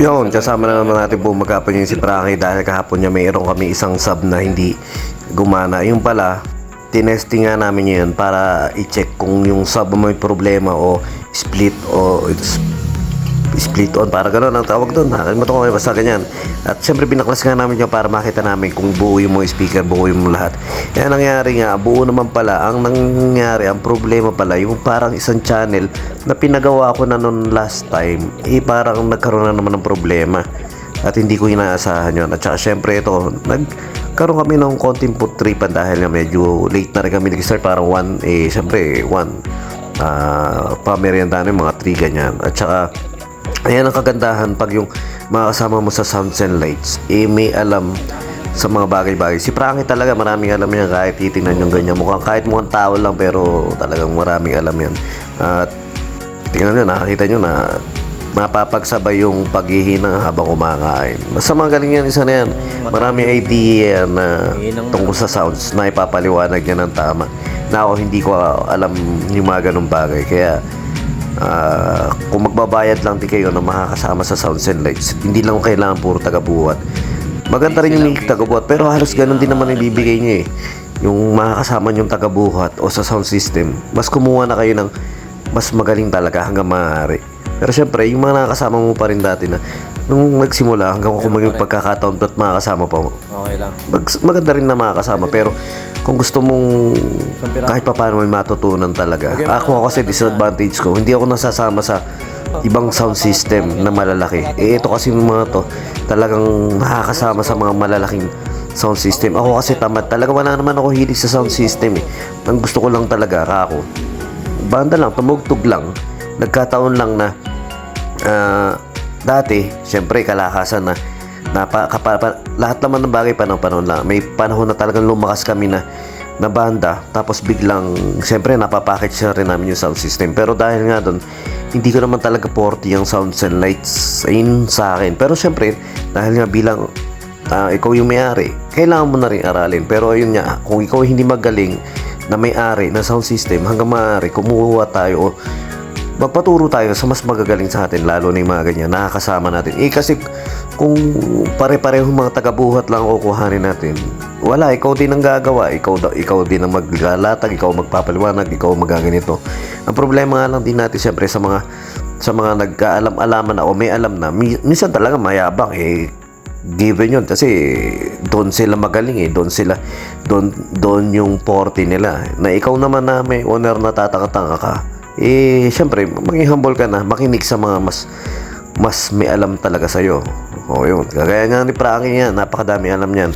Yun, kasama na naman natin po magkapon yung si Frankie dahil kahapon niya mayroon kami isang sub na hindi gumana. Yung pala, tinesting nga namin yun para i-check kung yung sub may problema o split o split on para gano'n ang tawag doon nakalimutan ko kayo basta ganyan. At syempre binaklas nga namin yun para makita namin kung buo yung mga speaker buo yung lahat. Yan nangyari nga buo naman pala. Ang nangyari ang problema pala yung parang isang channel na pinagawa ko na noon last time eh parang nagkaroon na naman ng problema. At hindi ko inaasahan yun. At saka syempre ito nagkaroon kami ng konting putripan dahil nga medyo late na rin kami nag-start parang 1 eh syempre 1 uh, pameriendahan yung mga 3 ganyan. At saka Ayan ang kagandahan pag yung mga mo sa sounds and lights, eh may alam sa mga bagay-bagay. Si Frankie talaga maraming alam yan kahit titingnan yung ganyan mukhang kahit mukhang tao lang pero talagang maraming alam yan. At tingnan nyo, nakakita nyo na mapapagsabay yung paghihina habang kumakain. Basta magaling yan isa na yan. Maraming idea na tungkol sa sounds na ipapaliwanag niya ng tama. Na ako hindi ko alam yung mga ganong bagay. Kaya Ah, kung magbabayad lang din kayo na makakasama sa sounds and lights, hindi lang kailangan puro taga-buhat. Maganda rin yung taga-buhat, pero halos ganun din naman ibibigay niyo eh. Yung makakasama yung taga-buhat o sa sound system, mas kumuha na kayo ng mas magaling talaga hanggang maaari. Pero syempre, yung mga nakakasama mo pa rin dati na nung nagsimula hanggang kung maging pagkakataon at makakasama pa mo. Okay lang. Mag- maganda rin na makakasama pero kung gusto mong kahit pa paano may matutunan talaga. Ako kasi disadvantage ko, hindi ako nasasama sa ibang sound system na malalaki. Eh ito kasi yung mga to talagang nakakasama sa mga malalaking sound system. Ako kasi tamad talaga wala naman ako hilig sa sound system eh. Ang gusto ko lang talaga kako. Banda lang, tumugtog lang. Nagkataon lang na ah, dati, syempre kalakasan na napa, kapa, pa- lahat naman ng bagay panahon panahon lang. May panahon na talagang lumakas kami na na banda tapos biglang syempre napapackage na rin namin yung sound system. Pero dahil nga doon hindi ko naman talaga 40 yung sounds and lights ayun sa akin. Pero syempre dahil nga bilang ah, ikaw yung may-ari kailangan mo na rin aralin. Pero ayun nga kung ikaw hindi magaling na may-ari ng sound system hanggang maaari kumuha tayo magpaturo tayo sa mas magagaling sa atin lalo na yung mga ganyan nakakasama natin. Eh kasi kung pare-pareho mga taga-buhat lang ang kukuhanin natin wala ikaw din ang gagawa. Ikaw ikaw din ang maglalatag ikaw magpapaliwanag ikaw magaganito. Ang problema nga lang din natin syempre sa mga sa mga nagkaalam-alaman na o may alam na mi- minsan talaga mayabang eh given yun. Kasi doon sila magaling eh doon sila doon doon yung 40 nila. Na ikaw naman na may owner na tatakatanga ka eh syempre maging humble ka na makinig sa mga mas mas may alam talaga sa'yo o yun kagaya nga ni Frankie yan napakadami alam niyan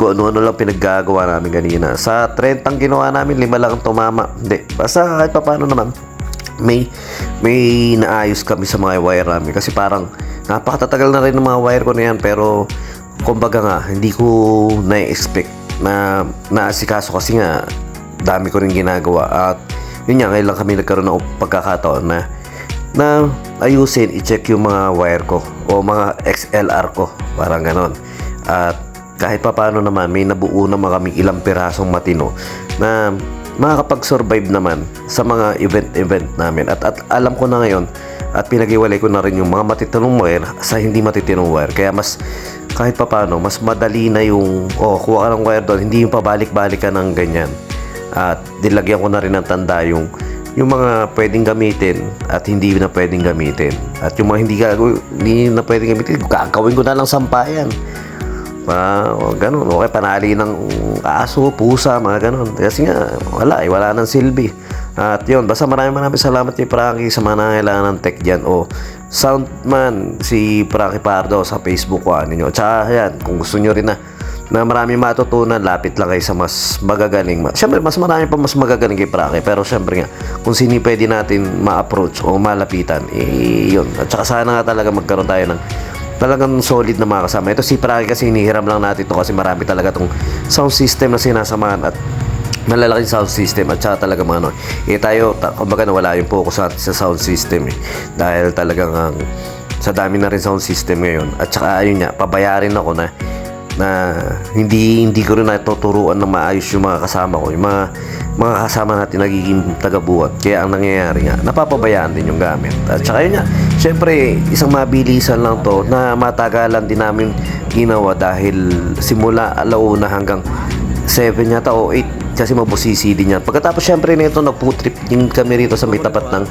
kung ano-ano lang pinaggagawa namin kanina. Sa 30 ang ginawa namin, lima lang ang tumama. Hindi. Basta kahit pa paano naman, may, may naayos kami sa mga wire namin. Kasi parang, napakatatagal na rin ng mga wire ko na yan. Pero, kumbaga nga, hindi ko na-expect na naasikaso kasi nga, dami ko rin ginagawa. At, yun nga, ngayon lang kami nagkaroon ng pagkakataon na na ayusin, i-check yung mga wire ko o mga XLR ko. Parang ganon. At kahit pa paano naman, may nabuo naman kami ilang pirasong matino na makakapag-survive naman sa mga event-event namin. At, at alam ko na ngayon, at pinag-iwalay ko na rin yung mga matitinong wire sa hindi matitinong wire. Kaya mas, kahit pa paano, mas madali na yung, oh, kuha ka ng wire doon, hindi yung pabalik-balik ka ng ganyan. At dilagyan ko na rin ng tanda yung yung mga pwedeng gamitin at hindi na pwedeng gamitin. At yung mga hindi, hindi na pwedeng gamitin, gagawin ko na lang sampayan. Pa, o, ganun. Okay, panali ng aso, pusa, mga ganun. Kasi nga, wala eh. Wala nang silbi. At yun, basta maraming maraming salamat kay Frankie sa mga nangailangan ng tech dyan. O, Soundman, si Frankie Pardo sa Facebook ko, ano nyo. Tsaka, yan, kung gusto nyo rin na na marami matutunan, lapit lang kayo sa mas magagaling. Ma- Siyempre, mas marami pa mas magagaling kay Frankie. Pero siyempre nga, kung sino pwede natin ma-approach o malapitan, eh, yun. At saka sana nga talaga magkaroon tayo ng talagang solid na mga kasama. Ito si Frankie kasi hinihiram lang natin to kasi marami talaga tong sound system na sinasamahan at malalaking sound system at saka talaga mga ano. Eh tayo, ta- kumbaga nawala yung focus natin sa sound system eh. Dahil talagang ang sa dami na rin sound system ngayon. At saka ayun nga, pabayarin ako na na hindi hindi ko rin natuturuan na maayos yung mga kasama ko. Yung mga mga kasama natin nagiging tagabuhat. Kaya ang nangyayari nga, napapabayaan din yung gamit. At saka yun nga, Siyempre, isang mabilisan lang to na matagalan din namin ginawa dahil simula alauna hanggang 7 yata o 8 kasi mabusisi din yan. Pagkatapos syempre nito nagputrip din kami rito sa may tapat ng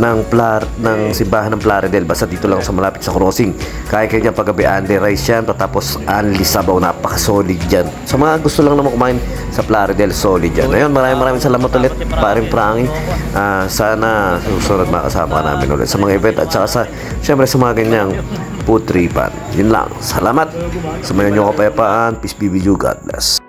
ng plar ng simbahan ng Plaridel. Basta dito lang sa malapit sa crossing. Kaya kanya paggabi Andy Rice yan. Tapos Anli Sabaw napaka-solid dyan sa mga gusto lang naman kumain sa Plaridel solid yan. Ayun maraming maraming salamat ulit paring prangi Ah, sana susunod makasama ka namin ulit sa mga event at saka sa syempre sa mga ganyang putripan. Yun lang. Salamat. Sumayon nyo kapayapaan peace be with you. God bless